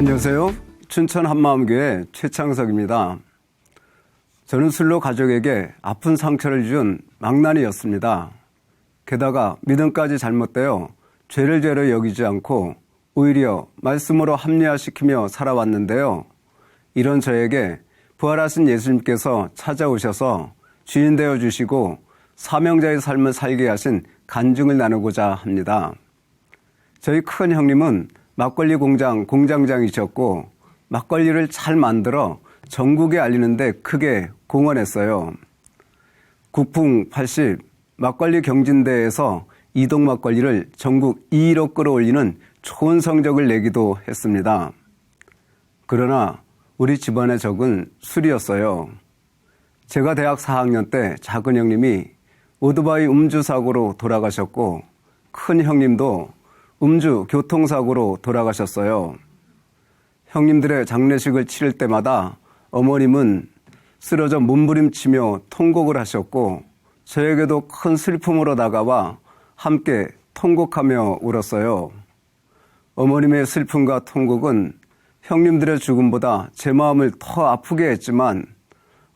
안녕하세요. 춘천 한마음교회 최창석입니다. 저는 술로 가족에게 아픈 상처를 준 망나니였습니다. 게다가 믿음까지 잘못되어 죄를 죄로 여기지 않고 오히려 말씀으로 합리화시키며 살아왔는데요. 이런 저에게 부활하신 예수님께서 찾아오셔서 주인 되어 주시고 사명자의 삶을 살게 하신 간증을 나누고자 합니다. 저희 큰 형님은 막걸리 공장 공장장이셨고 막걸리를 잘 만들어 전국에 알리는데 크게 공헌했어요. 국풍 80 막걸리 경진대회에서 이동 막걸리를 전국 2위로 끌어올리는 좋은 성적을 내기도 했습니다. 그러나 우리 집안의 적은 술이었어요. 제가 대학 4학년 때 작은 형님이 오토바이 음주 사고로 돌아가셨고 큰 형님도 음주 교통사고로 돌아가셨어요. 형님들의 장례식을 치를 때마다 어머님은 쓰러져 몸부림치며 통곡을 하셨고 저에게도 큰 슬픔으로 다가와 함께 통곡하며 울었어요. 어머님의 슬픔과 통곡은 형님들의 죽음보다 제 마음을 더 아프게 했지만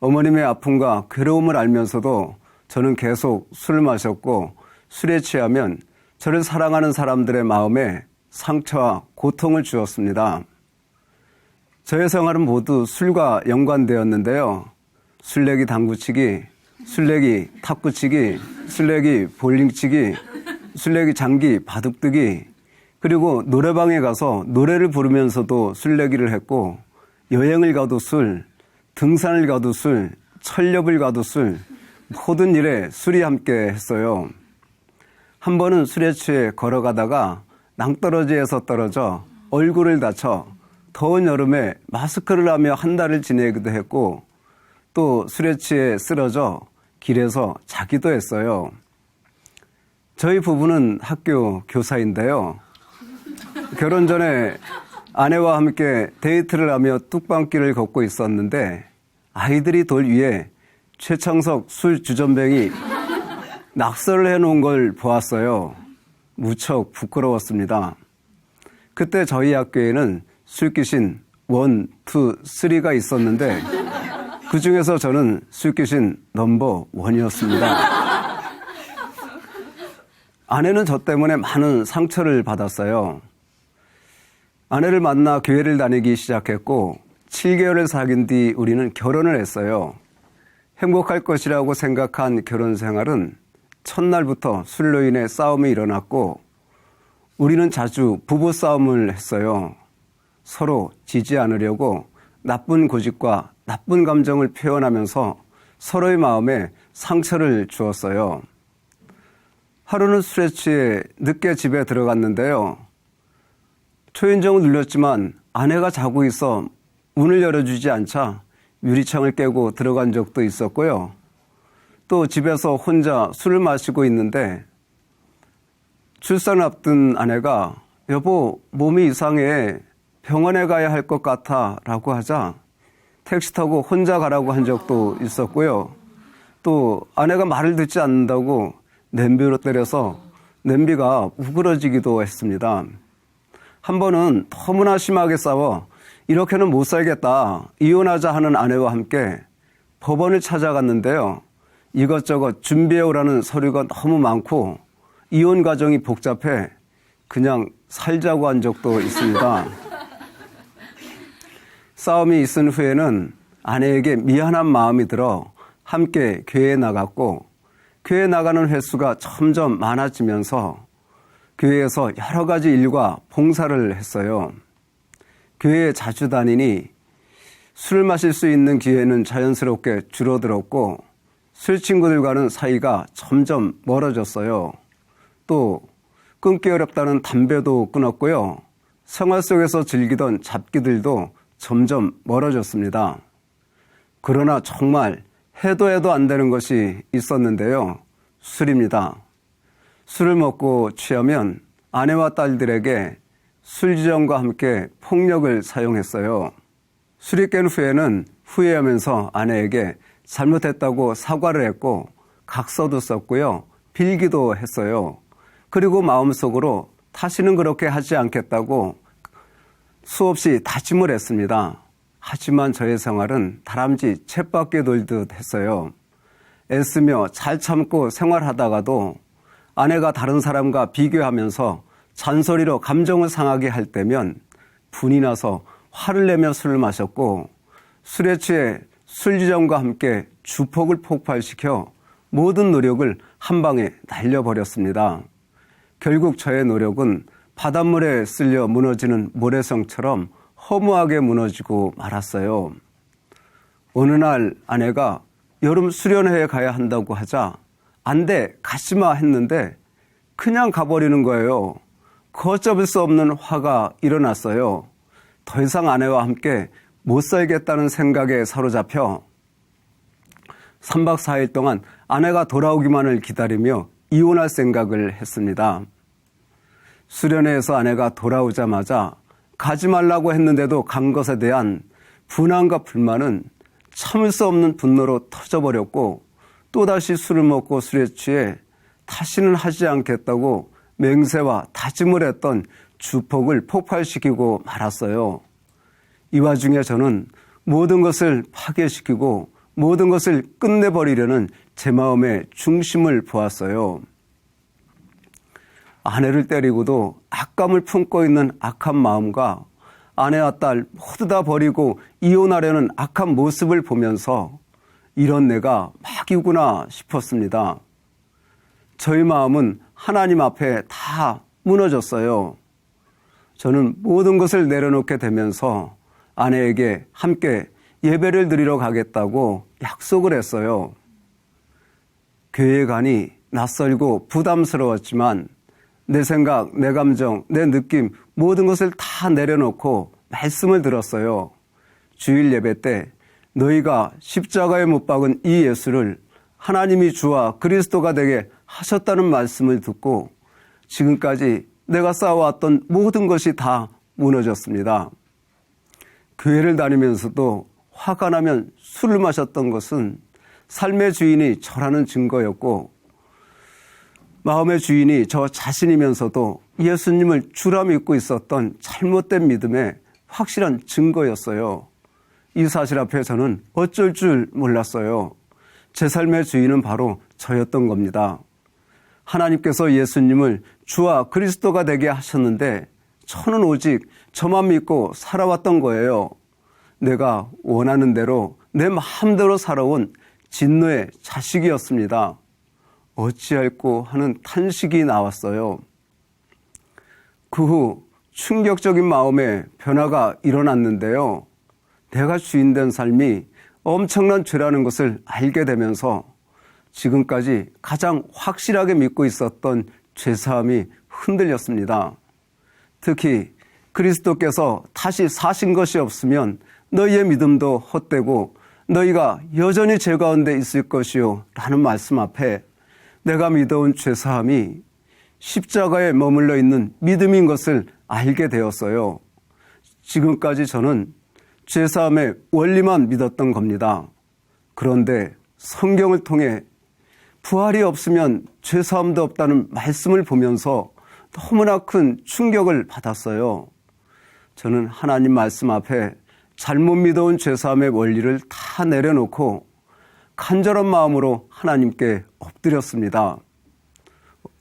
어머님의 아픔과 괴로움을 알면서도 저는 계속 술을 마셨고 술에 취하면 저를 사랑하는 사람들의 마음에 상처와 고통을 주었습니다. 저의 생활은 모두 술과 연관되었는데요. 술래기 당구치기, 술래기 탁구치기, 술래기 볼링치기, 술래기 장기 바둑뜨기, 그리고 노래방에 가서 노래를 부르면서도 술래기를 했고, 여행을 가도 술, 등산을 가도 술, 철렵을 가도 술, 모든 일에 술이 함께 했어요. 한 번은 술에 취해 걸어가다가 낭떠러지에서 떨어져 얼굴을 다쳐 더운 여름에 마스크를 하며 한 달을 지내기도 했고 또 술에 취해 쓰러져 길에서 자기도 했어요. 저희 부부는 학교 교사인데요. 결혼 전에 아내와 함께 데이트를 하며 뚝방길을 걷고 있었는데 아이들이 돌 위에 최창석 술 주전뱅이 낙서를 해놓은 걸 보았어요. 무척 부끄러웠습니다. 그때 저희 학교에는 술귀신 원, 투, 쓰리가 있었는데 그 중에서 저는 술귀신 넘버 원이었습니다. 아내는 저 때문에 많은 상처를 받았어요. 아내를 만나 교회를 다니기 시작했고 7개월을 사귄 뒤 우리는 결혼을 했어요. 행복할 것이라고 생각한 결혼 생활은 첫날부터 술로 인해 싸움이 일어났고 우리는 자주 부부 싸움을 했어요. 서로 지지 않으려고 나쁜 고집과 나쁜 감정을 표현하면서 서로의 마음에 상처를 주었어요. 하루는 술에 취해 늦게 집에 들어갔는데요. 초인종을 눌렀지만 아내가 자고 있어 문을 열어주지 않자 유리창을 깨고 들어간 적도 있었고요. 또 집에서 혼자 술을 마시고 있는데 출산을 앞둔 아내가 여보 몸이 이상해 병원에 가야 할 것 같아 라고 하자 택시 타고 혼자 가라고 한 적도 있었고요. 또 아내가 말을 듣지 않는다고 냄비로 때려서 냄비가 우그러지기도 했습니다. 한 번은 너무나 심하게 싸워 이렇게는 못 살겠다 이혼하자 하는 아내와 함께 법원을 찾아갔는데요. 이것저것 준비해오라는 서류가 너무 많고 이혼 과정이 복잡해 그냥 살자고 한 적도 있습니다. 싸움이 있은 후에는 아내에게 미안한 마음이 들어 함께 교회에 나갔고 교회 나가는 횟수가 점점 많아지면서 교회에서 여러 가지 일과 봉사를 했어요. 교회에 자주 다니니 술을 마실 수 있는 기회는 자연스럽게 줄어들었고 술 친구들과는 사이가 점점 멀어졌어요. 또 끊기 어렵다는 담배도 끊었고요. 생활 속에서 즐기던 잡기들도 점점 멀어졌습니다. 그러나 정말 해도 해도 안 되는 것이 있었는데요. 술입니다. 술을 먹고 취하면 아내와 딸들에게 술지정과 함께 폭력을 사용했어요. 술이 깬 후에는 후회하면서 아내에게 잘못했다고 사과를 했고 각서도 썼고요. 빌기도 했어요. 그리고 마음속으로 다시는 그렇게 하지 않겠다고 수없이 다짐을 했습니다. 하지만 저의 생활은 다람쥐 챗밖에 놀듯 했어요. 애쓰며 잘 참고 생활하다가도 아내가 다른 사람과 비교하면서 잔소리로 감정을 상하게 할 때면 분이 나서 화를 내며 술을 마셨고 술에 취해 술주정과 함께 주폭을 폭발시켜 모든 노력을 한 방에 날려버렸습니다. 결국 저의 노력은 바닷물에 쓸려 무너지는 모래성처럼 허무하게 무너지고 말았어요. 어느 날 아내가 여름 수련회에 가야 한다고 하자 안 돼, 가지마 했는데 그냥 가버리는 거예요. 걷잡을 수 없는 화가 일어났어요. 더 이상 아내와 함께 못 살겠다는 생각에 사로잡혀 3박 4일 동안 아내가 돌아오기만을 기다리며 이혼할 생각을 했습니다. 수련회에서 아내가 돌아오자마자 가지 말라고 했는데도 간 것에 대한 분함과 불만은 참을 수 없는 분노로 터져버렸고 또다시 술을 먹고 술에 취해 다시는 하지 않겠다고 맹세와 다짐을 했던 주폭을 폭발시키고 말았어요. 이 와중에 저는 모든 것을 파괴시키고 모든 것을 끝내버리려는 제 마음의 중심을 보았어요. 아내를 때리고도 악감을 품고 있는 악한 마음과 아내와 딸 모두 다 버리고 이혼하려는 악한 모습을 보면서 이런 내가 막이구나 싶었습니다. 저희 마음은 하나님 앞에 다 무너졌어요. 저는 모든 것을 내려놓게 되면서 아내에게 함께 예배를 드리러 가겠다고 약속을 했어요. 교회 가니 낯설고 부담스러웠지만 내 생각, 내 감정, 내 느낌 모든 것을 다 내려놓고 말씀을 들었어요. 주일 예배 때 너희가 십자가에 못 박은 이 예수를 하나님이 주와 그리스도가 되게 하셨다는 말씀을 듣고 지금까지 내가 쌓아왔던 모든 것이 다 무너졌습니다. 교회를 다니면서도 화가 나면 술을 마셨던 것은 삶의 주인이 저라는 증거였고 마음의 주인이 저 자신이면서도 예수님을 주라 믿고 있었던 잘못된 믿음의 확실한 증거였어요. 이 사실 앞에 저는 어쩔 줄 몰랐어요. 제 삶의 주인은 바로 저였던 겁니다. 하나님께서 예수님을 주와 그리스도가 되게 하셨는데 저는 오직 저만 믿고 살아왔던 거예요. 내가 원하는 대로 내 마음대로 살아온 진노의 자식이었습니다. 어찌할꼬 하는 탄식이 나왔어요. 그 후 충격적인 마음의 변화가 일어났는데요. 내가 주인된 삶이 엄청난 죄라는 것을 알게 되면서 지금까지 가장 확실하게 믿고 있었던 죄사함이 흔들렸습니다. 특히 그리스도께서 다시 사신 것이 없으면 너희의 믿음도 헛되고 너희가 여전히 죄 가운데 있을 것이요 라는 말씀 앞에 내가 믿어온 죄사함이 십자가에 머물러 있는 믿음인 것을 알게 되었어요. 지금까지 저는 죄사함의 원리만 믿었던 겁니다. 그런데 성경을 통해 부활이 없으면 죄사함도 없다는 말씀을 보면서 너무나 큰 충격을 받았어요. 저는 하나님 말씀 앞에 잘못 믿어온 죄사함의 원리를 다 내려놓고 간절한 마음으로 하나님께 엎드렸습니다.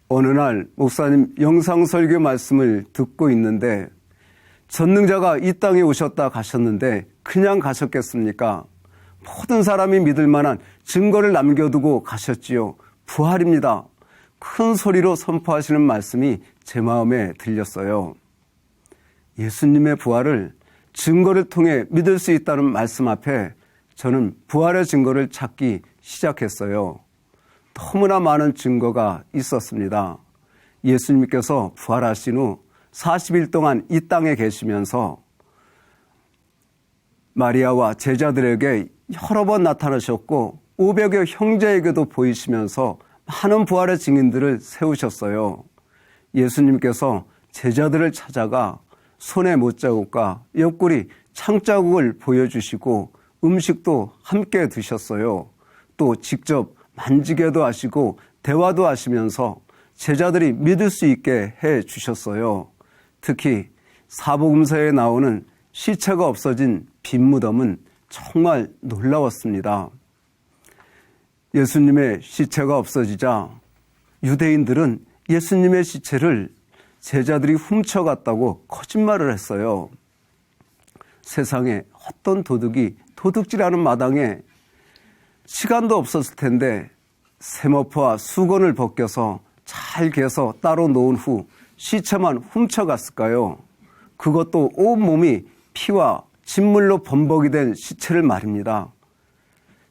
어느 날 목사님 영상 설교 말씀을 듣고 있는데 전능자가 이 땅에 오셨다 가셨는데 그냥 가셨겠습니까? 모든 사람이 믿을 만한 증거를 남겨두고 가셨지요. 부활입니다. 큰 소리로 선포하시는 말씀이 제 마음에 들렸어요. 예수님의 부활을 증거를 통해 믿을 수 있다는 말씀 앞에 저는 부활의 증거를 찾기 시작했어요. 너무나 많은 증거가 있었습니다. 예수님께서 부활하신 후 40일 동안 이 땅에 계시면서 마리아와 제자들에게 여러 번 나타나셨고 500여 형제에게도 보이시면서 많은 부활의 증인들을 세우셨어요. 예수님께서 제자들을 찾아가 손에 못자국과 옆구리 창자국을 보여주시고 음식도 함께 드셨어요. 또 직접 만지게도 하시고 대화도 하시면서 제자들이 믿을 수 있게 해 주셨어요. 특히 사복음서에 나오는 시체가 없어진 빈 무덤은 정말 놀라웠습니다. 예수님의 시체가 없어지자 유대인들은 예수님의 시체를 제자들이 훔쳐갔다고 거짓말을 했어요. 세상에 어떤 도둑이 도둑질하는 마당에 시간도 없었을 텐데 세머프와 수건을 벗겨서 잘 개서 따로 놓은 후 시체만 훔쳐갔을까요? 그것도 온몸이 피와 진물로 범벅이 된 시체를 말입니다.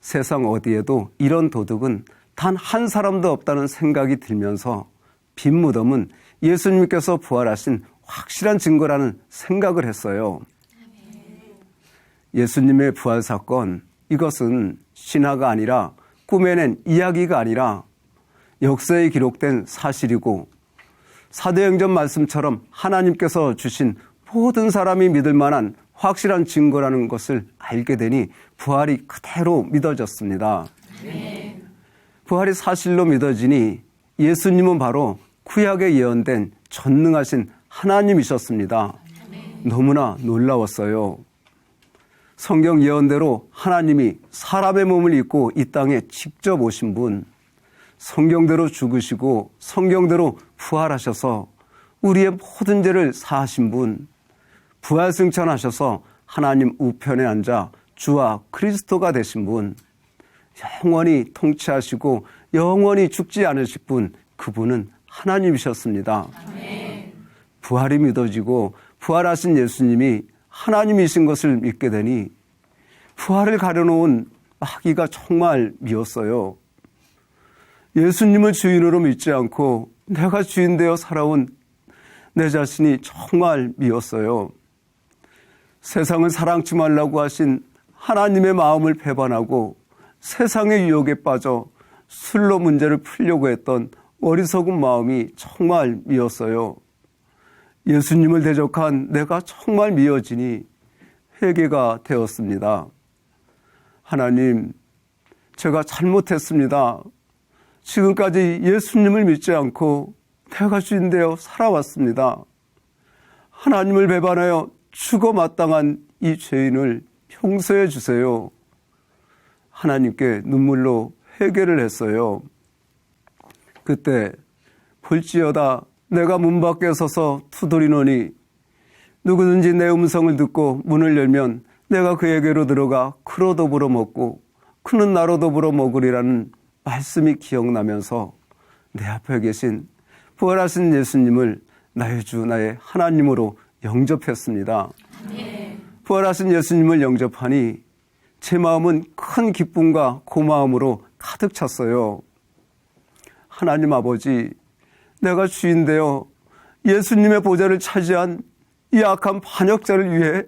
세상 어디에도 이런 도둑은 단 한 사람도 없다는 생각이 들면서 빈 무덤은 예수님께서 부활하신 확실한 증거라는 생각을 했어요. 예수님의 부활 사건, 이것은 신화가 아니라 꾸며낸 이야기가 아니라 역사에 기록된 사실이고 사도행전 말씀처럼 하나님께서 주신 모든 사람이 믿을 만한 확실한 증거라는 것을 알게 되니 부활이 그대로 믿어졌습니다. 부활이 사실로 믿어지니 예수님은 바로 구약에 예언된 전능하신 하나님이셨습니다. 너무나 놀라웠어요. 성경 예언대로 하나님이 사람의 몸을 입고 이 땅에 직접 오신 분, 성경대로 죽으시고 성경대로 부활하셔서 우리의 모든 죄를 사하신 분, 부활 승천하셔서 하나님 우편에 앉아 주와 그리스도가 되신 분, 영원히 통치하시고 영원히 죽지 않으실 분, 그분은 하나님이셨습니다. 부활이 믿어지고 부활하신 예수님이 하나님이신 것을 믿게 되니 부활을 가려놓은 마귀가 정말 미웠어요. 예수님을 주인으로 믿지 않고 내가 주인 되어 살아온 내 자신이 정말 미웠어요. 세상을 사랑치 말라고 하신 하나님의 마음을 배반하고 세상의 유혹에 빠져 술로 문제를 풀려고 했던 어리석은 마음이 정말 미웠어요. 예수님을 대적한 내가 정말 미워지니 회개가 되었습니다. 하나님, 제가 잘못했습니다. 지금까지 예수님을 믿지 않고 내가 주인되어 살아왔습니다. 하나님을 배반하여 죽어 마땅한 이 죄인을 용서해 주세요. 하나님께 눈물로 회개를 했어요. 그때 볼지어다 내가 문 밖에 서서 투덜이노니 누구든지 내 음성을 듣고 문을 열면 내가 그에게로 들어가 그로 더불어 먹고 그는 나로 더불어 먹으리라는 말씀이 기억나면서 내 앞에 계신 부활하신 예수님을 나의 주 나의 하나님으로 영접했습니다. 부활하신 예수님을 영접하니 제 마음은 큰 기쁨과 고마움으로 가득 찼어요. 하나님 아버지, 내가 주인 되어 예수님의 보좌를 차지한 이 악한 반역자를 위해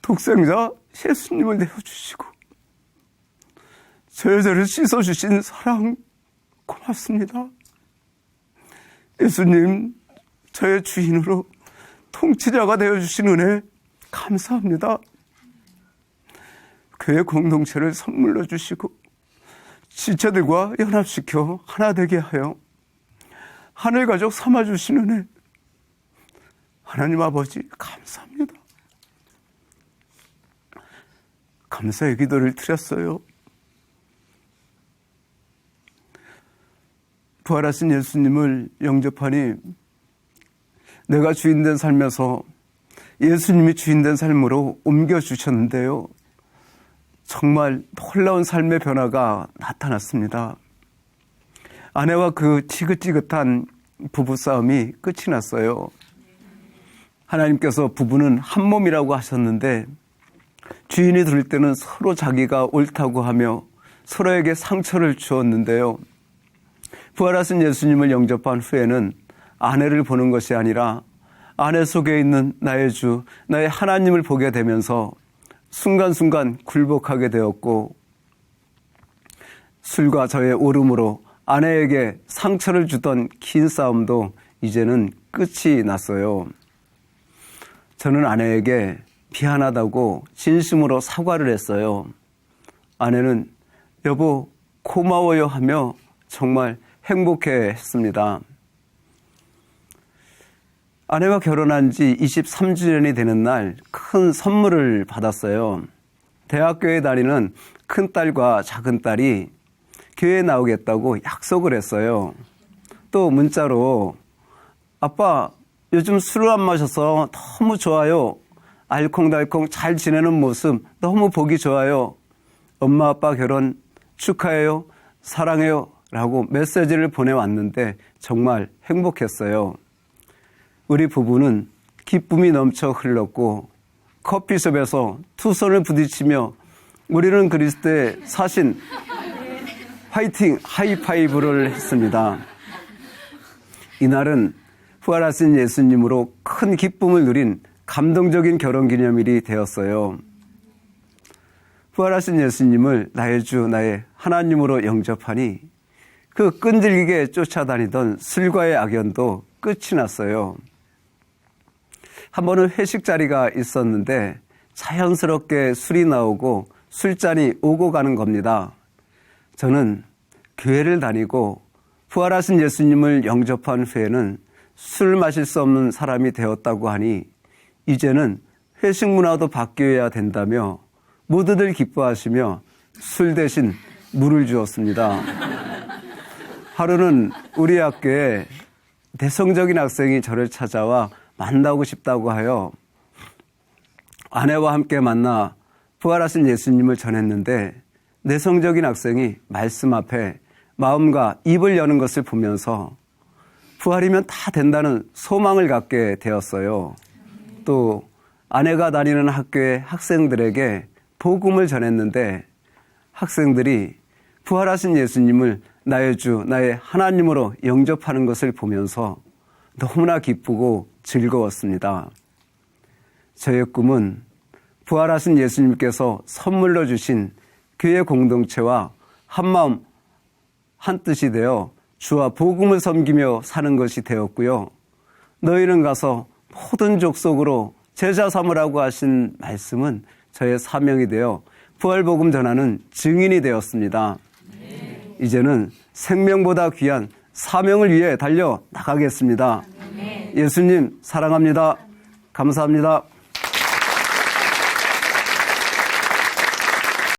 독생자 예수님을 내어주시고 저의 죄를 씻어주신 사랑 고맙습니다. 예수님, 저의 주인으로 통치자가 되어주신 은혜 감사합니다. 교회 공동체를 선물로 주시고 지체들과 연합시켜 하나 되게 하여 하늘 가족 삼아 주시는 은혜 하나님 아버지 감사합니다. 감사의 기도를 드렸어요. 부활하신 예수님을 영접하니 내가 주인된 삶에서 예수님이 주인된 삶으로 옮겨주셨는데요. 정말 놀라운 삶의 변화가 나타났습니다. 아내와 그 지긋지긋한 부부싸움이 끝이 났어요. 하나님께서 부부는 한 몸이라고 하셨는데 주인이 들을 때는 서로 자기가 옳다고 하며 서로에게 상처를 주었는데요. 부활하신 예수님을 영접한 후에는 아내를 보는 것이 아니라 아내 속에 있는 나의 주, 나의 하나님을 보게 되면서 순간순간 굴복하게 되었고 술과 저의 오름으로 아내에게 상처를 주던 긴 싸움도 이제는 끝이 났어요. 저는 아내에게 미안하다고 진심으로 사과를 했어요. 아내는 여보 고마워요 하며 정말 행복해 했습니다. 아내와 결혼한 지 23주년이 되는 날 큰 선물을 받았어요. 대학교에 다니는 큰 딸과 작은 딸이 교회에 나오겠다고 약속을 했어요. 또 문자로 아빠 요즘 술을 안 마셔서 너무 좋아요. 알콩달콩 잘 지내는 모습 너무 보기 좋아요. 엄마 아빠 결혼 축하해요. 사랑해요. 라고 메시지를 보내왔는데 정말 행복했어요. 우리 부부는 기쁨이 넘쳐 흘렀고 커피숍에서 두 손을 부딪히며 우리는 그리스도의 사신 화이팅 하이파이브를 했습니다. 이날은 부활하신 예수님으로 큰 기쁨을 누린 감동적인 결혼 기념일이 되었어요. 부활하신 예수님을 나의 주, 나의 하나님으로 영접하니 그 끈질기게 쫓아다니던 술과의 악연도 끝이 났어요. 한 번은 회식 자리가 있었는데 자연스럽게 술이 나오고 술잔이 오고 가는 겁니다. 저는 교회를 다니고 부활하신 예수님을 영접한 후에는 술 마실 수 없는 사람이 되었다고 하니 이제는 회식 문화도 바뀌어야 된다며 모두들 기뻐하시며 술 대신 물을 주었습니다. 하루는 우리 학교에 내성적인 학생이 저를 찾아와 만나고 싶다고 하여 아내와 함께 만나 부활하신 예수님을 전했는데 내성적인 학생이 말씀 앞에 마음과 입을 여는 것을 보면서 부활이면 다 된다는 소망을 갖게 되었어요. 또 아내가 다니는 학교의 학생들에게 복음을 전했는데 학생들이 부활하신 예수님을 나의 주, 나의 하나님으로 영접하는 것을 보면서 너무나 기쁘고 즐거웠습니다. 저의 꿈은 부활하신 예수님께서 선물로 주신 교회 공동체와 한마음 한뜻이 되어 주와 복음을 섬기며 사는 것이 되었고요. 너희는 가서 모든 족속으로 제자 삼으라고 하신 말씀은 저의 사명이 되어 부활복음 전하는 증인이 되었습니다. 이제는 생명보다 귀한 사명을 위해 달려 나가겠습니다. 예수님 사랑합니다. 감사합니다.